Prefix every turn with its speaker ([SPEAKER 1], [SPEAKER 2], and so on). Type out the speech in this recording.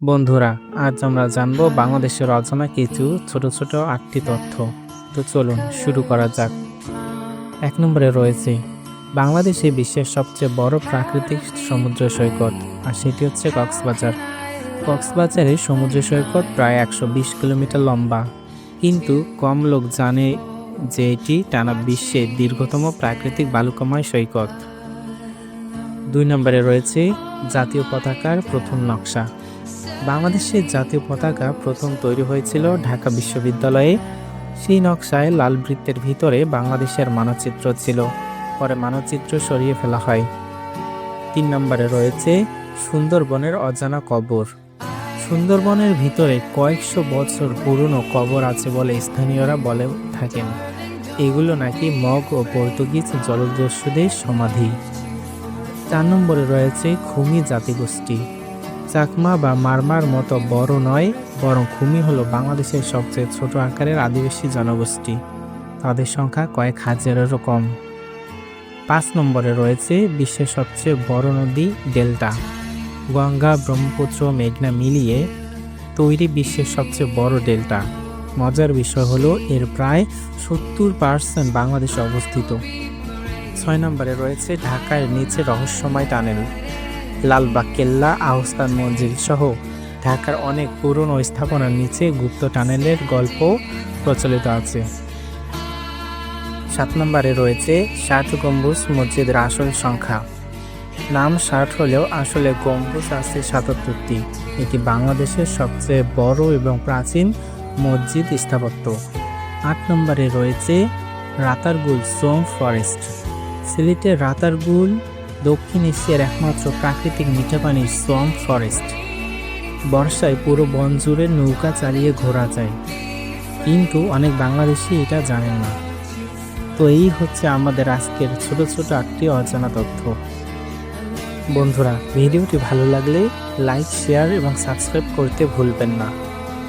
[SPEAKER 1] বন্ধুরা, আজ আমরা জানব বাংলাদেশের অজানা কিছু ছোট ছোট আটটি তথ্য। তো চলুন শুরু করা যাক। এক নম্বরে রয়েছে, বাংলাদেশে বিশ্বের সবচেয়ে বড় প্রাকৃতিক সমুদ্র সৈকত, আর সেটি হচ্ছে কক্সবাজার। কক্সবাজারে সমুদ্র সৈকত প্রায় একশো বিশ কিলোমিটার লম্বা। কিন্তু কম লোক জানে যে এটি টানা বিশ্বের দীর্ঘতম প্রাকৃতিক বালুকাময় সৈকত। দুই নম্বরে রয়েছে, জাতীয় পতাকার প্রথম নকশা। বাংলাদেশের জাতীয় পতাকা প্রথম তৈরি হয়েছিল ঢাকা বিশ্ববিদ্যালয়ে। সেই নকশায় লাল বৃত্তের ভিতরে বাংলাদেশের মানচিত্র ছিল। পরে মানচিত্র সরিয়ে ফেলা হয়। তিন নম্বরে রয়েছে সুন্দরবনের অজানা কবর। সুন্দরবনের ভিতরে কয়েকশো বছর পুরনো কবর আছে বলে স্থানীয়রা বলে থাকেন। এগুলো নাকি মগ ও পর্তুগিজ জলদস্যুদের সমাধি। চার নম্বরে রয়েছে খুমি জাতিগোষ্ঠী। চাকমা বা মারমার মতো বড় নয়, বরং খুমি হলো বাংলাদেশের সবচেয়ে ছোট আকারের আদিবাসী জনগোষ্ঠী। তাদের সংখ্যা কয়েক হাজারেরও কম। পাঁচ নম্বরে রয়েছে বিশ্বের সবচেয়ে বড় নদী ডেল্টা। গঙ্গা, ব্রহ্মপুত্র, মেঘনা মিলিয়ে তৈরি বিশ্বের সবচেয়ে বড় ডেল্টা। মজার বিষয় হলো এর প্রায় সত্তর পার্সেন্ট বাংলাদেশে অবস্থিত। ছয় নম্বরে রয়েছে ঢাকার নিচে রহস্যময় টানেল। লালবাগ কেল্লা আহস্তান মঞ্জিল সহ ঢাকার অনেক পুরনো স্থাপনার নিচে গুপ্ত টানেলের গল্প প্রচলিত আছে। সাত নম্বরে রয়েছে ষাট গম্বুজ মসজিদের আসল সংখ্যা। নাম ষাট হলেও আসলে গম্বুজ আছে সাতাত্তরটি। এটি বাংলাদেশের সবচেয়ে বড় এবং প্রাচীন মসজিদ স্থাপত্য। আট নম্বরে রয়েছে রাতারগুল সোম ফরেস্ট। সিলেটের রাতারগুল দক্ষিণ এশিয়ার একমাত্র প্রাকৃতিক মিঠাপানির সোয়াম ফরেস্ট। বর্ষায় পুরো বন জুড়ে নৌকা চালিয়ে ঘোরা যায়। কিন্তু অনেক বাংলাদেশি এটা জানেন না। তো এই হচ্ছে আমাদের আজকের ছোট ছোট আটটি অজানা তথ্য। বন্ধুরা, ভিডিওটি ভালো লাগলে লাইক, শেয়ার এবং সাবস্ক্রাইব করতে ভুলবেন না।